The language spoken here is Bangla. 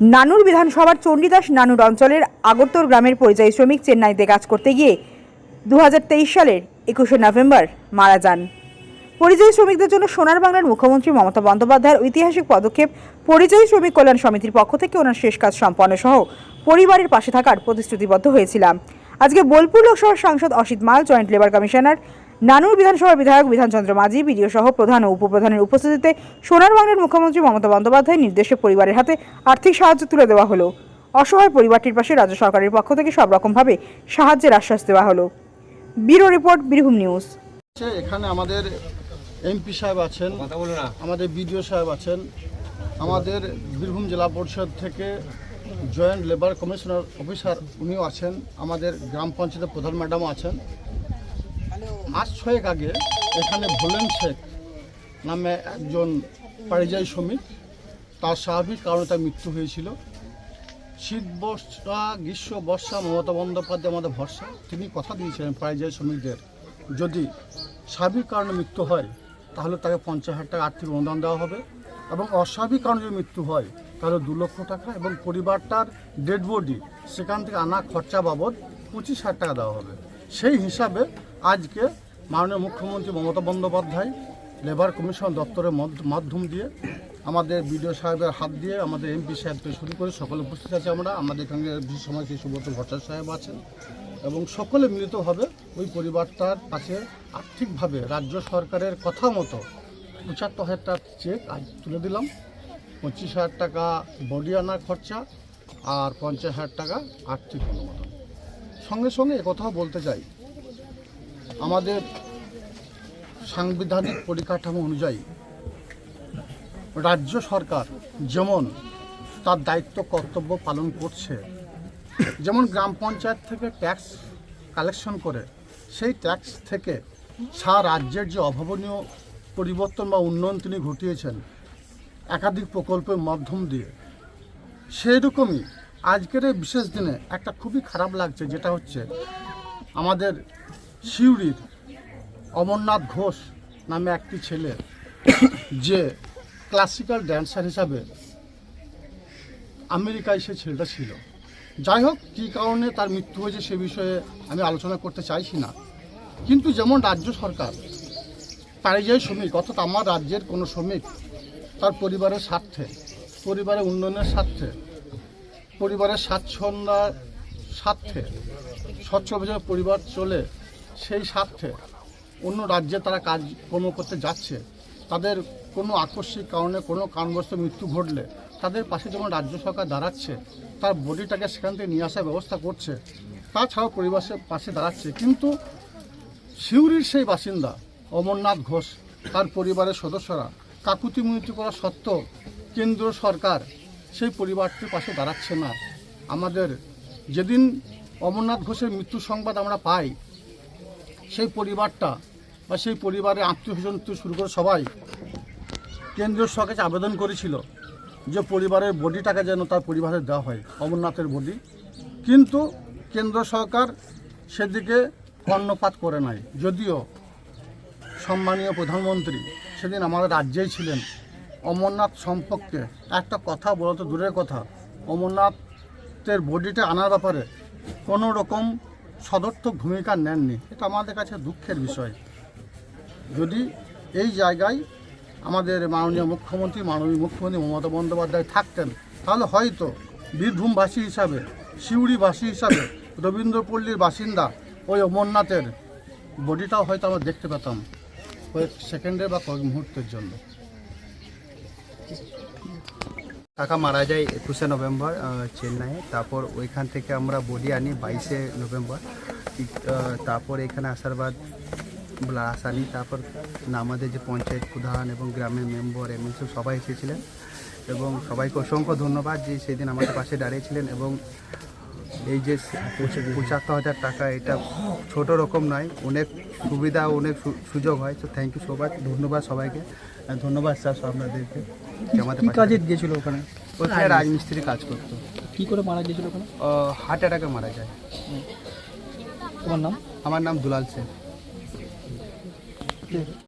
নানুর বিধানসভার চণ্ডীদাস নানুর অঞ্চলের আগরতর গ্রামের পরিযায়ী শ্রমিক চেন্নাইতে কাজ করতে গিয়ে দুহাজার তেইশ সালের একুশে নভেম্বর মারা যান। পরিযায়ী শ্রমিকদের জন্য সোনার বাংলার মুখ্যমন্ত্রী মমতা বন্দ্যোপাধ্যায়ের ঐতিহাসিক পদক্ষেপ, পরিযায়ী শ্রমিক কল্যাণ সমিতির পক্ষ থেকে ওনার শেষ কাজ সম্পন্ন সহ পরিবারের পাশে থাকার প্রতিশ্রুতিবদ্ধ হয়েছিলাম। আজকে বোলপুর লোকসভার সাংসদ অসিত মাল, জয়েন্ট লেবার কমিশনার নানুর বিধানসভার বিধায়ক বিধানচন্দ্র মাঝি বিডিও সহ প্রধান ও উপপ্রধানের উপস্থিতিতে সোনার বাংলার মুখ্যমন্ত্রী মমতা বন্দ্যোপাধ্যায়ের নির্দেশে পরিবারের হাতে আর্থিক সাহায্য তুলে দেওয়া হলো। অসহায় পরিবারটির পাশে রাজ্য সরকারের পক্ষ থেকে সব রকমভাবে সাহায্যের আশ্বাস দেওয়া হলো। Bureau report Birbhum news. এখানে আমাদের এমপি সাহেব আছেন আমাদের বিডিও সাহেব আছেন আমাদের বীরভূম জেলা পরিষদ থেকে জয়েন্ট লেবার কমিশনার অফিসার উনিও আছেন আমাদের গ্রাম পঞ্চায়েতের প্রধান ম্যাডামও আছেন। আজ ছয়েক আগে এখানে ভোলেন শেখ নামে একজন পরিযায়ী শ্রমিক, তার স্বাভাবিক কারণে তার মৃত্যু হয়েছিল। শীত বর্ষা, গ্রীষ্ম বর্ষা, মমতা বন্দ্যোপাধ্যায় আমাদের ভরসা, তিনি কথা দিয়েছিলেন পরিযায়ী শ্রমিকদের, যদি স্বাভাবিক কারণে মৃত্যু হয়, তাহলে তাকে পঞ্চাশ হাজার টাকা আর্থিক অনুদান দেওয়া হবে এবং অস্বাভাবিক কারণে যদি মৃত্যু হয়, তাহলে দু লক্ষ টাকা এবং পরিবারটার ডেড বডি, সেখান থেকে আনা খরচা বাবদ পঁচিশ হাজার টাকা দেওয়া হবে। সেই হিসাবে আজকে মাননীয় মুখ্যমন্ত্রী মমতা বন্দ্যোপাধ্যায় লেবার কমিশন দপ্তরের মাধ্যম দিয়ে আমাদের বিডিও সাহেবের হাত দিয়ে আমাদের এমপি সাহেব থেকে শুরু করে সকলে উপস্থিত আছে আমরা। আমাদের এখানে বিশেষ সময় সেই সুব্রত ভট্টাচার্য সাহেব আছেন এবং সকলে মিলিতভাবে ওই পরিবারটার পাশে আর্থিকভাবে রাজ্য সরকারের কথা মতো পঁচাত্তর হাজার টাকার চেক আজ তুলে দিলাম। পঁচিশ হাজার টাকা বডি আনার খরচা আর পঞ্চাশ হাজার টাকা আর্থিক অনুমোদন। সঙ্গে সঙ্গে একথাও বলতে চাই আমাদের সাংবিধানিক পরিকাঠামো অনুযায়ী রাজ্য সরকার যেমন তার দায়িত্ব, কর্তব্য পালন করছে, যেমন গ্রাম পঞ্চায়েত থেকে ট্যাক্স কালেকশন করে, সেই ট্যাক্স থেকে সারা রাজ্যের যে অভাবনীয় পরিবর্তন বা উন্নয়ন তিনি ঘটিয়েছেন, একাধিক প্রকল্পের মাধ্যম দিয়ে সেই রকমই আজকের এই বিশেষ দিনে একটা খুবই খারাপ লাগছে, যেটা হচ্ছে আমাদের সিউড়ির অমরনাথ ঘোষ নামে একটি ছেলে, যে ক্লাসিক্যাল ড্যান্সার হিসাবে আমেরিকায় সে ছেলেটা ছিল। যাই হোক, কী কারণে তার মৃত্যু হয়েছে সে বিষয়ে আমি আলোচনা করতে চাইছি না। কিন্তু যেমন রাজ্য সরকার পরিযায়ী শ্রমিক, অর্থাৎ আমার রাজ্যের কোনো শ্রমিক তার পরিবারের স্বার্থে, পরিবারের উন্নয়নের স্বার্থে, পরিবারের স্বাচ্ছন্দ্যার স্বার্থে স্বচ্ছভাবে পরিবার চলে সেই স্বার্থে অন্য রাজ্যে তারা কাজ কর্ম করতে যাচ্ছে, তাদের কোনো আকস্মিক কারণে, কোনো কারণবশত মৃত্যু ঘটলে তাদের পাশে যেমন রাজ্য সরকার দাঁড়াচ্ছে, তার বডিটাকে সেখান থেকে নিয়ে আসার ব্যবস্থা করছে, তাছাড়াও পরিবারের পাশে দাঁড়াচ্ছে। কিন্তু সিউড়ির সেই বাসিন্দা অমরনাথ ঘোষ, তার পরিবারের সদস্যরা কাকুতি মিনতি করা সত্ত্বেও কেন্দ্র সরকার সেই পরিবারটির পাশে দাঁড়াচ্ছে না। আমাদের যেদিন অমরনাথ ঘোষের মৃত্যু সংবাদ আমরা পাই সেই পরিবারটা বা সেই পরিবারের আত্মীয় স্বজন শুরু করে সবাই কেন্দ্রীয় সরকার আবেদন করেছিল যে পরিবারের বডিটাকে যেন তার পরিবারে দেওয়া হয়, অমরনাথের বডি। কিন্তু কেন্দ্র সরকার সেদিকে কর্ণপাত করে নাই। যদিও সম্মানীয় প্রধানমন্ত্রী সেদিন আমাদের রাজ্যেই ছিলেন। অমরনাথ সম্পর্কে একটা কথা বলতো দূরের কথা। অমরনাথের বডিটা আনার ব্যাপারে কোনো রকম সদর্থক ভূমিকা নেননি, এটা আমাদের কাছে দুঃখের বিষয়। যদি এই জায়গায় আমাদের মাননীয় মুখ্যমন্ত্রী মাননীয় মুখ্যমন্ত্রী মমতা বন্দ্যোপাধ্যায় থাকতেন, তাহলে হয়তো বীরভূমবাসী হিসাবে, সিউড়িবাসী হিসাবে, রবীন্দ্রপল্লীর বাসিন্দা ওই অমরনাথের বডিটাও হয়তো আমরা দেখতে পেতাম কয়েক সেকেন্ডের বা কয়েক মুহূর্তের জন্য। কাকা মারা যায় একুশে নভেম্বর চেন্নাইয়ে। তারপর ওইখান থেকে আমরা বলি আনি বাইশে নভেম্বর। তারপর এখানে আসার বাদ লাশ আনি। তারপর আমাদের যে পঞ্চায়েত প্রধান এবং গ্রামের মেম্বার সব সবাই এসেছিলেন। এবং সবাইকে অসংখ্য ধন্যবাদ যে সেদিন আমাদের পাশে দাঁড়িয়েছিলেন এবং এই যে পঁচাত্তর হাজার টাকা এটা ছোট রকম নয় অনেক সুবিধা অনেক সুযোগ হয় তো থ্যাংক ইউ সো মাচ ধন্যবাদ সবাইকে ধন্যবাদ স্যার আপনাদেরকে আমাদের কাজে গিয়েছিল ওখানে? ওখানে রাজমিস্ত্রি কাজ করতো। কি করে মারা গিয়েছিল ওখানে? হার্ট অ্যাটাকে মারা যায়। তোমার নাম? আমার নাম দুলাল সেন।